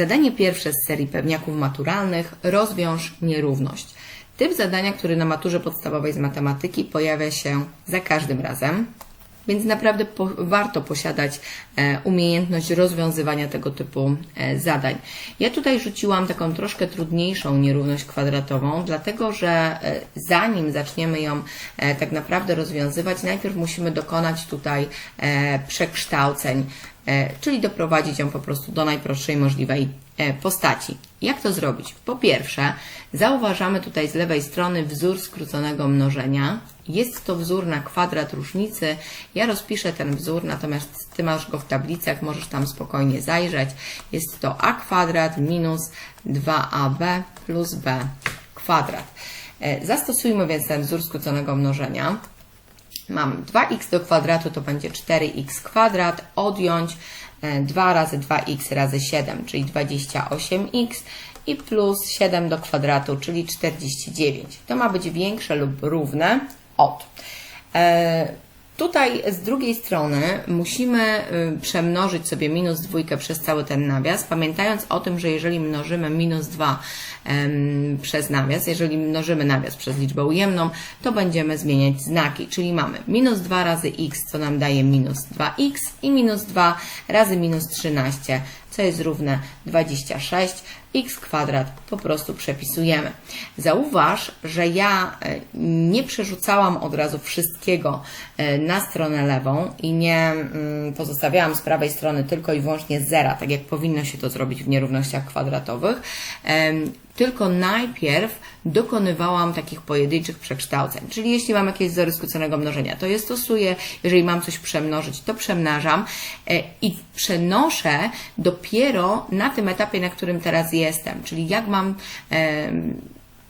Zadanie pierwsze z serii pewniaków maturalnych. Rozwiąż nierówność. Typ zadania, który na maturze podstawowej z matematyki pojawia się za każdym razem, więc naprawdę po, warto posiadać e, umiejętność rozwiązywania tego typu e, zadań. Ja tutaj rzuciłam taką troszkę trudniejszą nierówność kwadratową, dlatego że e, zanim zaczniemy ją e, tak naprawdę rozwiązywać, najpierw musimy dokonać tutaj e, przekształceń, czyli doprowadzić ją po prostu do najprostszej możliwej e, postaci. Jak to zrobić? Po pierwsze, zauważamy tutaj z lewej strony wzór skróconego mnożenia. Jest to wzór na kwadrat różnicy. Ja rozpiszę ten wzór, natomiast Ty masz go w tablicach, możesz tam spokojnie zajrzeć. Jest to a kwadrat minus 2ab plus b kwadrat. E, Zastosujmy więc ten wzór skróconego mnożenia. Mamy 2x do kwadratu to będzie 4x kwadrat, odjąć e, 2 razy 2x razy 7, czyli 28x i plus 7 do kwadratu, czyli 49. To ma być większe lub równe od. E, Tutaj z drugiej strony musimy y, przemnożyć sobie minus dwójkę przez cały ten nawias, pamiętając o tym, że jeżeli mnożymy minus 2 em, przez nawias, jeżeli mnożymy nawias przez liczbę ujemną, to będziemy zmieniać znaki, czyli mamy minus 2 razy x, co nam daje minus 2x i minus 2 razy minus 13, co jest równe 26 x kwadrat po prostu przepisujemy. Zauważ, że ja e, nie przerzucałam od razu wszystkiego e, na stronę lewą i nie mm, pozostawiałam z prawej strony tylko i wyłącznie zera, tak jak powinno się to zrobić w nierównościach kwadratowych, tylko najpierw dokonywałam takich pojedynczych przekształceń. Czyli jeśli mam jakieś wzory skróconego mnożenia, to je stosuję. Jeżeli mam coś przemnożyć, to przemnażam e, i przenoszę dopiero na tym etapie, na którym teraz jestem. Czyli jak mam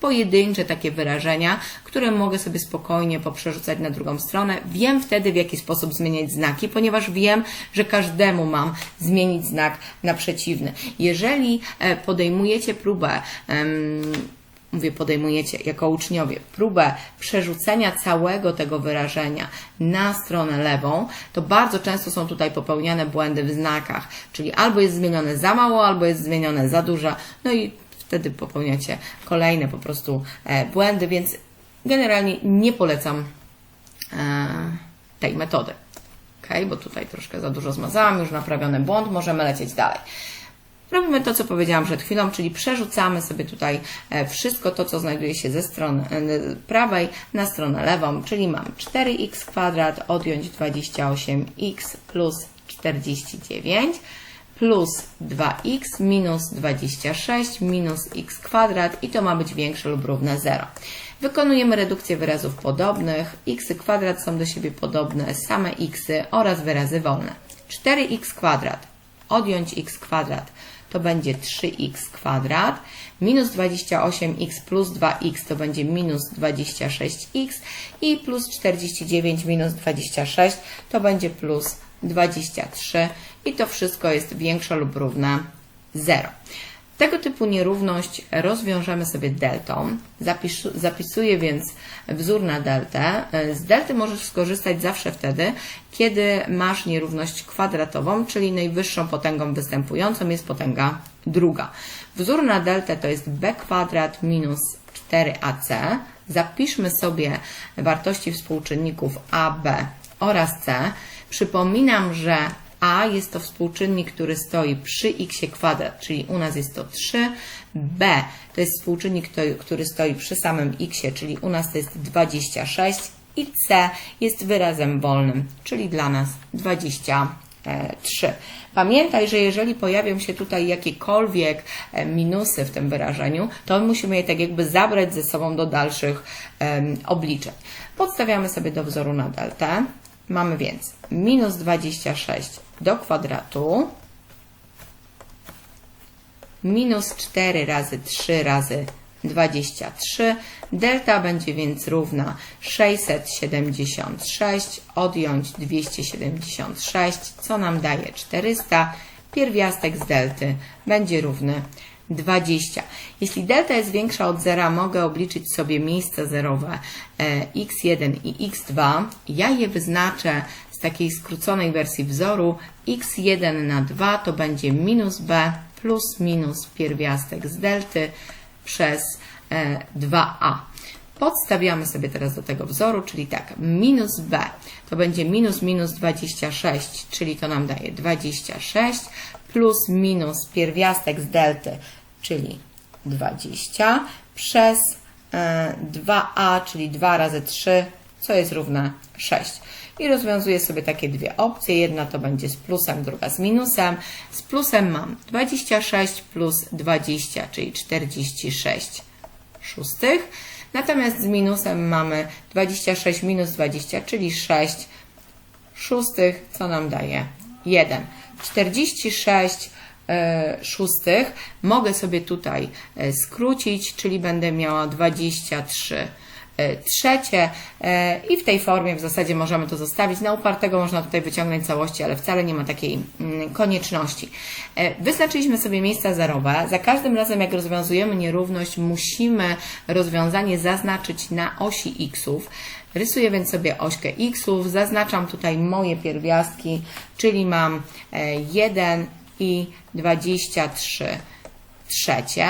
pojedyncze takie wyrażenia, które mogę sobie spokojnie poprzerzucać na drugą stronę. Wiem wtedy, w jaki sposób zmieniać znaki, ponieważ wiem, że każdemu mam zmienić znak na przeciwny. Jeżeli e, podejmujecie próbę, mówię podejmujecie jako uczniowie, próbę przerzucenia całego tego wyrażenia na stronę lewą, to bardzo często są tutaj popełniane błędy w znakach, czyli albo jest zmienione za mało, albo jest zmienione za dużo, no i wtedy popełniacie kolejne po prostu e, błędy, więc generalnie nie polecam e, tej metody. Ok, bo tutaj troszkę za dużo zmazałam, już naprawiony błąd, możemy lecieć dalej. Robimy to, co powiedziałam przed chwilą, czyli przerzucamy sobie tutaj e, wszystko to, co znajduje się ze strony e, prawej na stronę lewą, czyli mam 4x kwadrat odjąć 28x plus 49 plus 2x minus 26 minus x kwadrat i to ma być większe lub równe 0. Wykonujemy redukcję wyrazów podobnych. x kwadrat są do siebie podobne, same x oraz wyrazy wolne. 4x kwadrat odjąć x kwadrat to będzie 3x kwadrat, minus 28x plus 2x to będzie minus 26x i plus 49 minus 26 to będzie plus 23 i to wszystko jest większe lub równe 0. Tego typu nierówność rozwiążemy sobie deltą. Zapis, zapisuję więc wzór na deltę. Z delty możesz skorzystać zawsze wtedy, kiedy masz nierówność kwadratową, czyli najwyższą potęgą występującą jest potęga druga. Wzór na deltę to jest b kwadrat minus 4ac. Zapiszmy sobie wartości współczynników a, b oraz c. Przypominam, że a jest to współczynnik, który stoi przy x kwadrat, czyli u nas jest to 3. B to jest współczynnik, który stoi przy samym x, czyli u nas to jest 26. I C jest wyrazem wolnym, czyli dla nas 23. Pamiętaj, że jeżeli pojawią się tutaj jakiekolwiek e, minusy w tym wyrażeniu, to musimy je tak jakby zabrać ze sobą do dalszych um, obliczeń. Podstawiamy sobie do wzoru na deltę. Mamy więc minus 26 do kwadratu minus 4 razy 3 razy 23. Delta będzie więc równa 676 odjąć 276, co nam daje 400. Pierwiastek z delty będzie równy 20. Jeśli delta jest większa od zera, mogę obliczyć sobie miejsca zerowe e, x1 i x2. Ja je wyznaczę takiej skróconej wersji wzoru. x1 na 2 to będzie minus b plus minus pierwiastek z delty przez e, 2a. Podstawiamy sobie teraz do tego wzoru, czyli tak, minus b to będzie minus minus 26, czyli to nam daje 26, plus minus pierwiastek z delty, czyli 20, przez e, 2a, czyli 2 razy 3, co jest równe 6. I rozwiązuję sobie takie dwie opcje. Jedna to będzie z plusem, druga z minusem. Z plusem mam 26 plus 20, czyli 46 szóstych. Natomiast z minusem mamy 26 minus 20, czyli 6 szóstych, co nam daje 1. 46 e, szóstych mogę sobie tutaj e, skrócić, czyli będę miała 23 e, trzecie e, i w tej formie w zasadzie możemy to zostawić. Na upartego można tutaj wyciągnąć całości, ale wcale nie ma takiej mm, konieczności. E, Wyznaczyliśmy sobie miejsca zerowe. Za każdym razem, jak rozwiązujemy nierówność, musimy rozwiązanie zaznaczyć na osi xów. Rysuję więc sobie ośkę xów, zaznaczam tutaj moje pierwiastki, czyli mam e, 1 i 23 trzecie.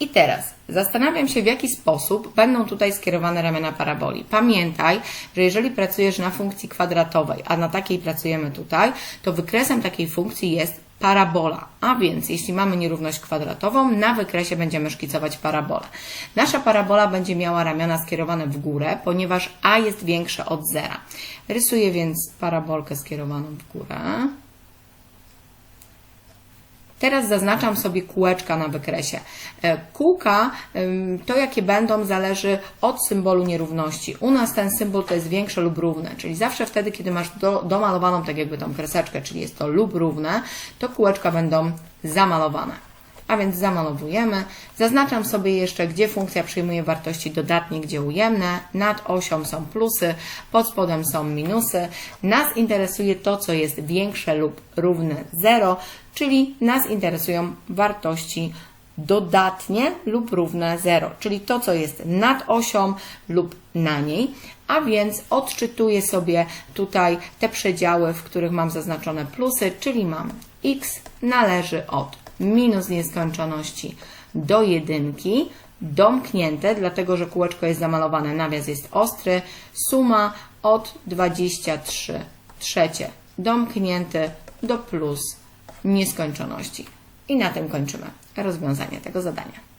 I teraz zastanawiam się, w jaki sposób będą tutaj skierowane ramiona paraboli. Pamiętaj, że jeżeli pracujesz na funkcji kwadratowej, a na takiej pracujemy tutaj, to wykresem takiej funkcji jest parabola. A więc, jeśli mamy nierówność kwadratową, na wykresie będziemy szkicować parabolę. Nasza parabola będzie miała ramiona skierowane w górę, ponieważ a jest większe od zera. Rysuję więc parabolkę skierowaną w górę. Teraz zaznaczam sobie kółeczka na wykresie. E, Kółka, to jakie będą, zależy od symbolu nierówności. U nas ten symbol to jest większe lub równe, czyli zawsze wtedy, kiedy masz do, domalowaną tak jakby tą kreseczkę, czyli jest to lub równe, to kółeczka będą zamalowane. A więc zamalowujemy. Zaznaczam sobie jeszcze, gdzie funkcja przyjmuje wartości dodatnie, gdzie ujemne. Nad osią są plusy, pod spodem są minusy. Nas interesuje to, co jest większe lub równe 0, czyli nas interesują wartości dodatnie lub równe 0, czyli to, co jest nad osią lub na niej, a więc odczytuję sobie tutaj te przedziały, w których mam zaznaczone plusy, czyli mam x należy od minus nieskończoności do jedynki, domknięte, dlatego że kółeczko jest zamalowane, nawias jest ostry, suma od 23 trzecie, domknięte do plus nieskończoności. I na tym kończymy rozwiązanie tego zadania.